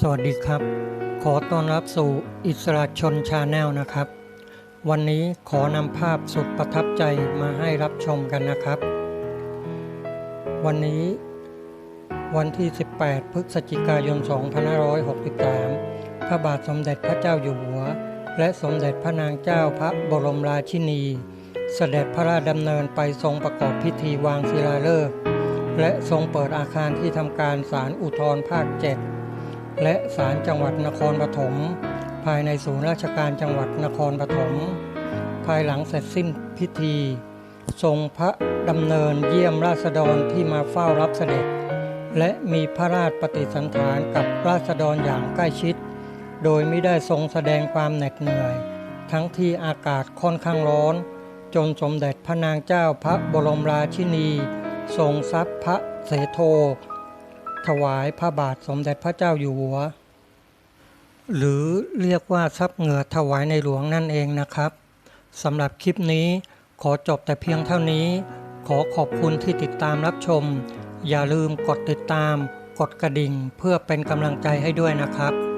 สวัสดีครับ ขอต้อนรับสู่อิสระชนชาแนลนะครับ วันนี้ขอนำภาพสุดประทับใจมาให้รับชมกันนะครับ วันนี้วันที่ 18 พฤศจิกายน 2563 พระบาทสมเด็จพระเจ้าอยู่หัว และสมเด็จพระนางเจ้าพระบรมราชินี เสด็จพระราชดำเนินไปทรงประกอบพิธีวางศิลาฤกษ์และทรงเปิดอาคารที่ทำการศาลอุทธรภาค 7 และศาลจังหวัดนครปฐมภายในศูนย์ราชการจังหวัดนครปฐมภายหลังเสร็จสิ้นพิธี ทรงพระดำเนินเยี่ยมราษฎรที่มาเฝ้ารับเสด็จ และมีพระราชปฏิสันถานกับราษฎรอย่างใกล้ชิด โดยไม่ได้ทรงแสดงความเหน็ดเหนื่อย ทั้งที่อากาศค่อนข้างร้อน จนสมเด็จพระนางเจ้าพระบรมราชินี ทรงทรัพย์พระเสโท ถวายพระบาทสมเด็จพระเจ้าอยู่หัว หรือเรียกว่าทรัพย์เหงื่อถวายในหลวงนั่นเองนะครับสำหรับคลิปนี้ขอจบแต่เพียงเท่านี้ ขอขอบคุณที่ติดตามรับชม อย่าลืมกดติดตาม กดกระดิ่งเพื่อเป็นกำลังใจให้ด้วยนะครับ